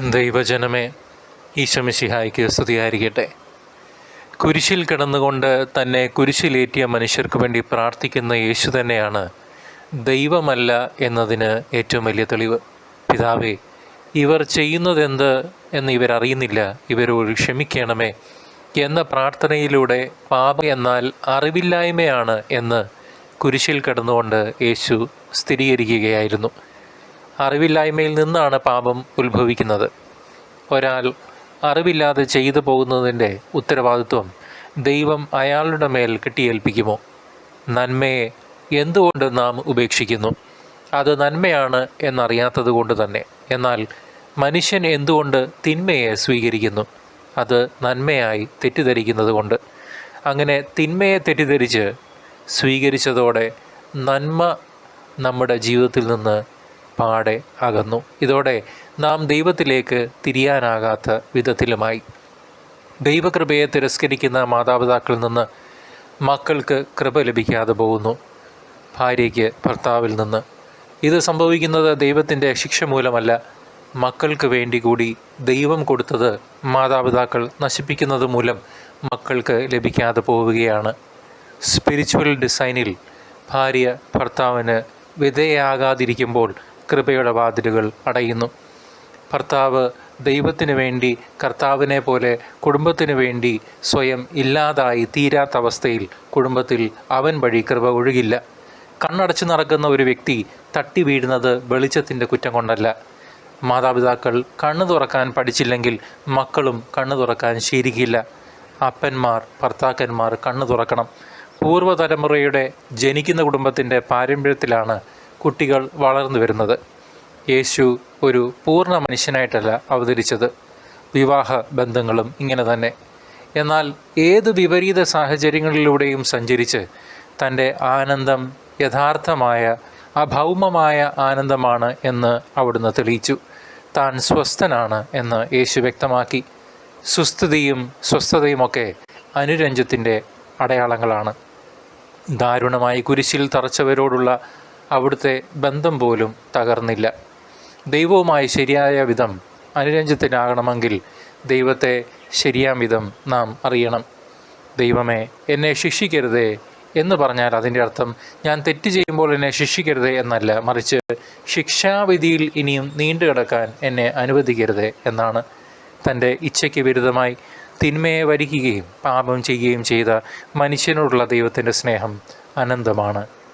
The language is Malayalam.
ദൈവജനമേ ഈശമിശിഹായ്ക്ക് സ്തുതിയായിരിക്കട്ടെ. കുരിശിൽ കിടന്നുകൊണ്ട് തന്നെ കുരിശിലേറ്റിയ മനുഷ്യർക്ക് വേണ്ടി പ്രാർത്ഥിക്കുന്ന യേശു തന്നെയാണ് ദൈവമല്ല എന്നതിന് ഏറ്റവും വലിയ തെളിവ്. പിതാവേ ഇവർ ചെയ്യുന്നതെന്ത് എന്ന് ഇവരറിയുന്നില്ല. ഇവരോട് ക്ഷമിക്കണമേ എന്ന പ്രാർത്ഥനയിലൂടെ പാപ എന്നാൽ അറിവില്ലായ്മയാണ് എന്ന് കുരിശിൽ കിടന്നുകൊണ്ട് യേശു സ്ഥിരീകരിക്കുകയായിരുന്നു. അറിവില്ലായ്മയിൽ നിന്നാണ് പാപം ഉത്ഭവിക്കുന്നത്. ഒരാൾ അറിവില്ലാതെ ചെയ്തു പോകുന്നതിന്റെ ഉത്തരവാദിത്വം ദൈവം അയാളുടെ മേൽ കെട്ടിയേൽപ്പിക്കുമോ? നന്മയെ എന്തുകൊണ്ട് നാം ഉപേക്ഷിക്കുന്നു? അത് നന്മയാണ് എന്നറിയാത്തത് കൊണ്ട് തന്നെ. എന്നാൽ മനുഷ്യൻ എന്തുകൊണ്ട് തിന്മയെ സ്വീകരിക്കുന്നു? അത് നന്മയായി തെറ്റിദ്ധരിക്കുന്നത് കൊണ്ട്. അങ്ങനെ തിന്മയെ തെറ്റിദ്ധരിച്ച് സ്വീകരിച്ചതോടെ നന്മ നമ്മുടെ ജീവിതത്തിൽ നിന്ന് പാടെ അകന്നു. ഇതോടെ നാം ദൈവത്തിലേക്ക് തിരിയാനാകാത്ത വിധത്തിലുമായി. ദൈവകൃപയെ തിരസ്കരിക്കുന്ന മാതാപിതാക്കളിൽ നിന്ന് മക്കൾക്ക് കൃപ ലഭിക്കാതെ പോകുന്നു. ഭാര്യയ്ക്ക് ഭർത്താവിൽ നിന്ന്. ഇത് സംഭവിക്കുന്നത് ദൈവത്തിന്റെ ശിക്ഷ മൂലമല്ല. മക്കൾക്ക് വേണ്ടി കൂടി ദൈവം കൊടുത്തത് മാതാപിതാക്കൾ നശിപ്പിക്കുന്നത് മൂലം മക്കൾക്ക് ലഭിക്കാതെ പോവുകയാണ്. സ്പിരിച്വൽ ഡിസൈനിൽ ഭാര്യ ഭർത്താവിന് വിധേയാകാതിരിക്കുമ്പോൾ കൃപയുടെ വാതിലുകൾ അടയുന്നു. ഭർത്താവ് ദൈവത്തിന് വേണ്ടി കർത്താവിനെ പോലെ കുടുംബത്തിന് വേണ്ടി സ്വയം ഇല്ലാതായി തീരാത്ത അവസ്ഥയിൽ കുടുംബത്തിൽ അവൻ വഴി കൃപ ഒഴുകില്ല. കണ്ണടച്ചു നടക്കുന്ന ഒരു വ്യക്തി തട്ടി വീഴുന്നത് വെളിച്ചത്തിന്റെ കുറ്റം കൊണ്ടല്ല. മാതാപിതാക്കൾ കണ്ണു തുറക്കാൻ പഠിച്ചില്ലെങ്കിൽ മക്കളും കണ്ണു തുറക്കാൻ ശീലിക്കില്ല. അപ്പന്മാർ ഭർത്താക്കന്മാർ കണ്ണു തുറക്കണം. പൂർവതലമുറയുടെ ജനിക്കുന്ന കുടുംബത്തിന്റെ പാരമ്പര്യത്തിലാണ് കുട്ടികൾ വളർന്നു വരുന്നത്. യേശു ഒരു പൂർണ മനുഷ്യനായിട്ടല്ല അവതരിച്ചത്. വിവാഹ ബന്ധങ്ങളും ഇങ്ങനെ തന്നെ. എന്നാൽ ഏത് വിപരീത സാഹചര്യങ്ങളിലൂടെയും സഞ്ചരിച്ച് തന്റെ ആനന്ദം യഥാർത്ഥമായ അഭൗമമായ ആനന്ദമാണ് എന്ന് അവിടുന്ന് തെളിയിച്ചു. താൻ സ്വസ്ഥനാണ് എന്ന് യേശു വ്യക്തമാക്കി. സുസ്ഥിതിയും സ്വസ്ഥതയുമൊക്കെ അനുരഞ്ജത്തിന്റെ അടയാളങ്ങളാണ്. ദാരുണമായി കുരിശിൽ തറച്ചവരോടുള്ള അവിടുത്തെ ബന്ധം പോലും തകർന്നില്ല. ദൈവവുമായി ശരിയായ വിധം അനുരഞ്ജത്തിനാകണമെങ്കിൽ ദൈവത്തെ ശരിയാം വിധം നാം അറിയണം. ദൈവമേ എന്നെ ശിക്ഷിക്കരുതേ എന്ന് പറഞ്ഞാൽ അതിന്റെ അർത്ഥം ഞാൻ തെറ്റ് ചെയ്യുമ്പോൾ എന്നെ ശിക്ഷിക്കരുതേ എന്നല്ല. മറിച്ച് ശിക്ഷാവിധിയിൽ ഇനിയും നീണ്ടു കിടക്കാൻ എന്നെ അനുവദിക്കരുതേ എന്നാണ് തന്റെ ഇച്ഛയ്ക്ക് വിരുദ്ധമായി തിന്മയെ വരിക്കുകയും പാപം ചെയ്യുകയും ചെയ്ത മനുഷ്യനോടുള്ള ദൈവത്തിന്റെ സ്നേഹം അനന്തമാണ്.